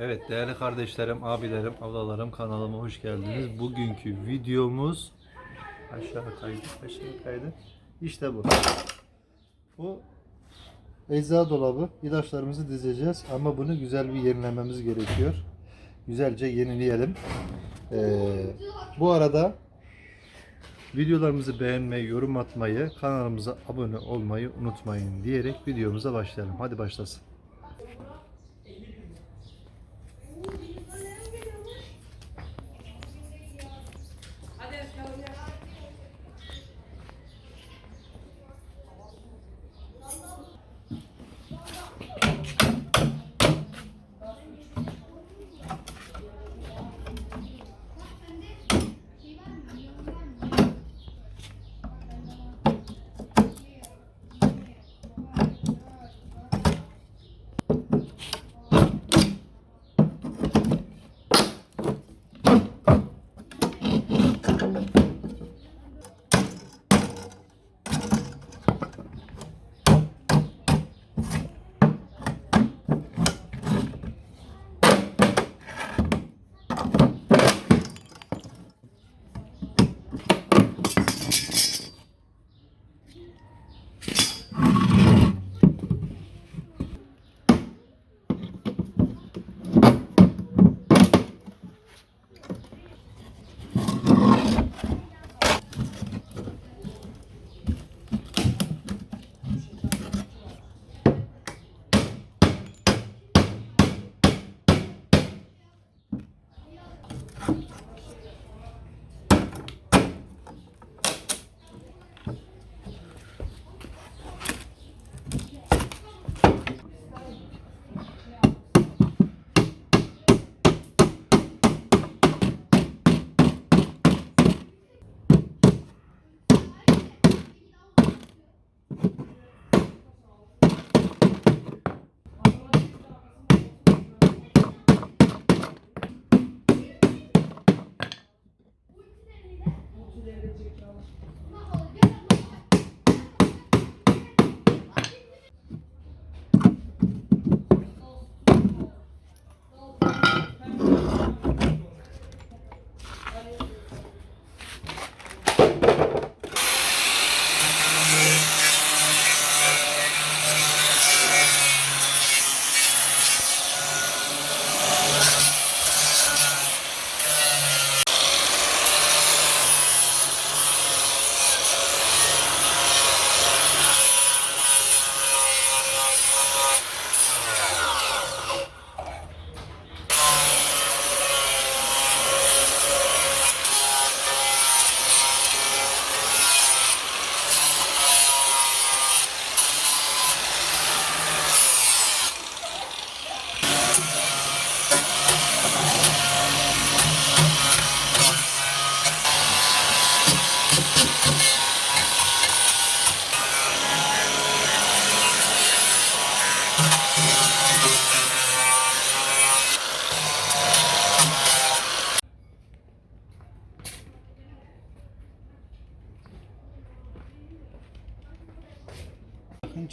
Evet değerli kardeşlerim, abilerim, ablalarım kanalıma hoş geldiniz. Bugünkü videomuz aşağı kaydı, aşağı kaydı. İşte bu. Bu ecza dolabı. İlaçlarımızı dizeceğiz ama bunu güzel bir yenilememiz gerekiyor. Güzelce yenileyelim. Ee, bu arada videolarımızı beğenmeyi, yorum atmayı, kanalımıza abone olmayı unutmayın diyerek videomuza başlayalım. Hadi başlasın.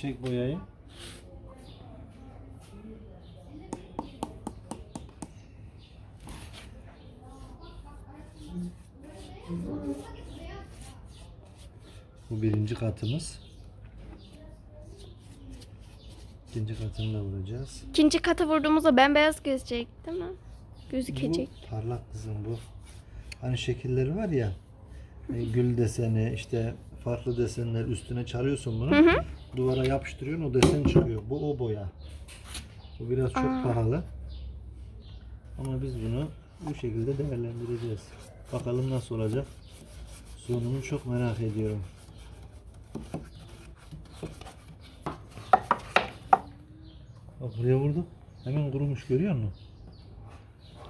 Çek boyayı. Bu birinci katımız. İkinci katını da vuracağız. İkinci kata vurduğumuzda bembeyaz gözecek değil mi? Gözükecek. Bu parlak kızım bu. Hani şekilleri var ya. e, Gül deseni işte farklı desenler üstüne çarıyorsun bunu. Duvara yapıştırıyorsun o desen çıkıyor. Bu o boya. Bu biraz çok Aa. pahalı. Ama biz bunu bu şekilde değerlendireceğiz. Bakalım nasıl olacak. Sonunu çok merak ediyorum. Bak buraya vurduk. Hemen kurumuş görüyor musun?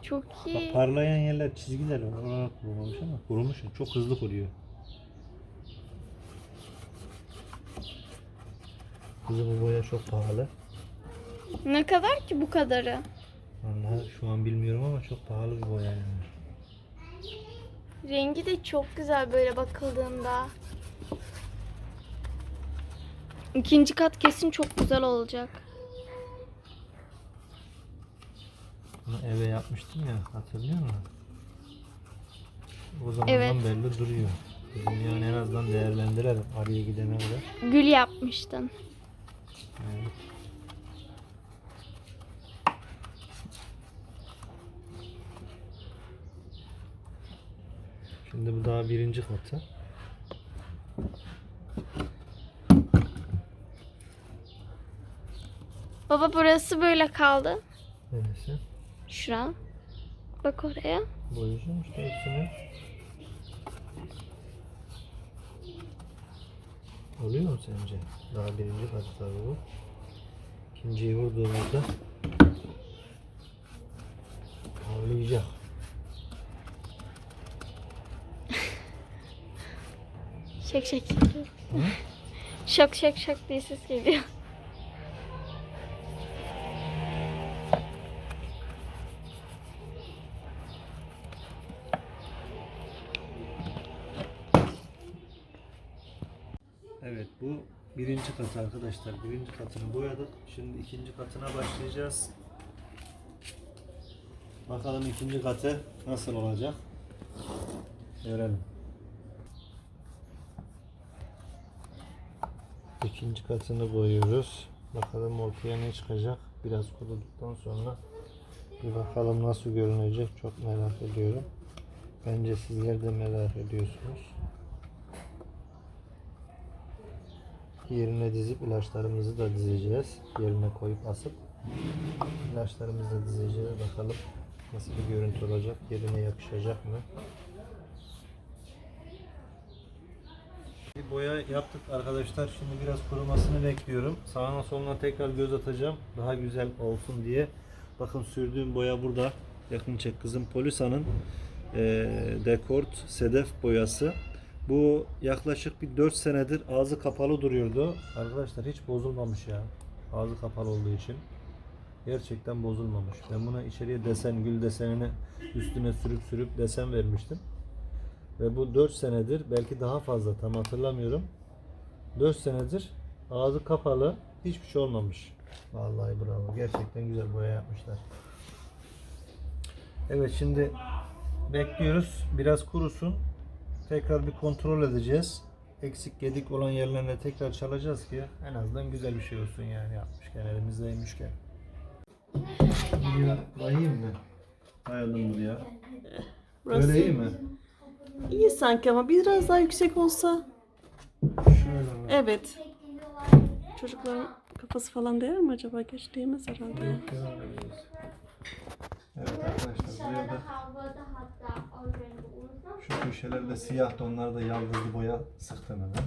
Çok Bak iyi. parlayan yerler çizgiler var. Oralar kurumamış ama kurumuş. Çok hızlı kuruyor. Kızım bu boya çok pahalı. Ne kadar ki bu kadarı? Vallahi şu an bilmiyorum ama çok pahalı bir boya yani. Rengi de çok güzel böyle bakıldığında. İkinci kat kesin çok güzel olacak. Bunu eve yapmıştım ya hatırlıyor musun? O zamandan Evet. belli duruyor. Yani en azından değerlendirelim araya gidene kadar. Gül yapmıştın. Evet. Şimdi bu daha birinci katı. Baba burası böyle kaldı. Neresi? Şura. Bak oraya. Boyayacağım işte hepsini. Oluyor mu sence? Daha birinci katı tabii bu. İkinciyi vurduğumuzda parlayacak. Şak şak geliyor. Şak şak şak diye ses geliyor. Birinci katı arkadaşlar. Birinci katını boyadık. Şimdi ikinci katına başlayacağız. Bakalım ikinci katı nasıl olacak. Görelim. İkinci katını boyuyoruz. Bakalım ortaya ne çıkacak. Biraz kuruduktan sonra bir bakalım nasıl görünecek. Çok merak ediyorum. Bence sizler de merak ediyorsunuz. Yerine dizip ilaçlarımızı da dizeceğiz. Yerine koyup asıp ilaçlarımızı da dizeceğiz. Bakalım nasıl bir görüntü olacak. Yerine yapışacak mı? Bir boya yaptık arkadaşlar. Şimdi biraz kurumasını bekliyorum. Sağına soluna tekrar göz atacağım. Daha güzel olsun diye. Bakın sürdüğüm boya burada. Yakın çek kızım. Polisa'nın eee Dekort Sedef boyası. Bu yaklaşık bir 4 senedir ağzı kapalı duruyordu. Arkadaşlar hiç bozulmamış ya. Ağzı kapalı olduğu için. Gerçekten bozulmamış. Ben buna içeriye desen, gül desenini üstüne sürüp sürüp desen vermiştim. Ve bu 4 senedir belki daha fazla tam hatırlamıyorum. 4 senedir ağzı kapalı hiçbir şey olmamış. Vallahi bravo. Gerçekten güzel boya yapmışlar. Evet şimdi bekliyoruz. Biraz kurusun. Tekrar bir kontrol edeceğiz. Eksik gedik olan yerlerine tekrar çalacağız ki en azından güzel bir şey olsun yani yapmışken elimizdeymişken. Buraya koyayım mı? Koyalım buraya. Burası Böyle iyi mi? iyi sanki ama biraz daha yüksek olsa. Şöyle mi? Evet. Çocukların kafası falan değer mi acaba? Geç değmez herhalde. Evet arkadaşlar buraya da şu köşelerde siyah tonlarda yaldızlı boya sıktım hemen.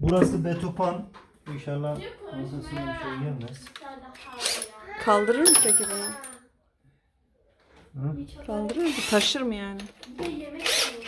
Burası betopan. İnşallah nasıl bir şey gelmez. Kaldırır mı peki bunu? Hı? Kaldırır mı? Taşır mı yani? Böyle inşallah.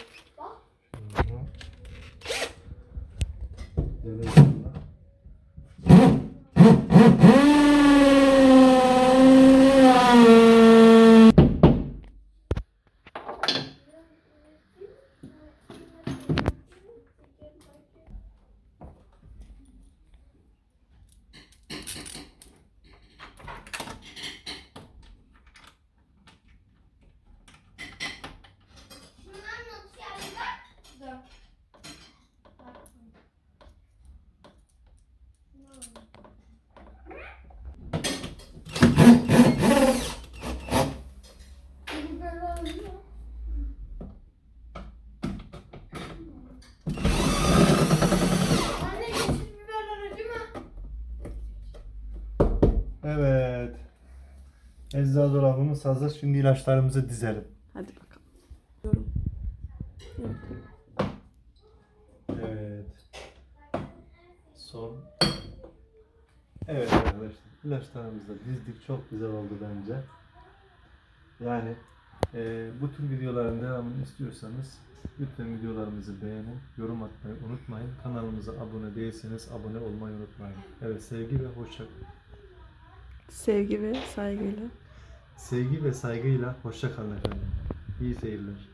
Evet. Eczacı dolabımız hazır. Şimdi ilaçlarımızı dizelim. Hadi bakalım. Evet. Son. Evet arkadaşlar. İlaçlarımızı da dizdik. Çok güzel oldu bence. Yani e, bu tür videoların devamını istiyorsanız lütfen videolarımızı beğenin, yorum atmayı unutmayın. Kanalımıza abone değilseniz abone olmayı unutmayın. Evet sevgi ve hoşça Sevgi ve saygıyla. sevgi ve saygıyla hoşça kalın efendim. İyi seyirler.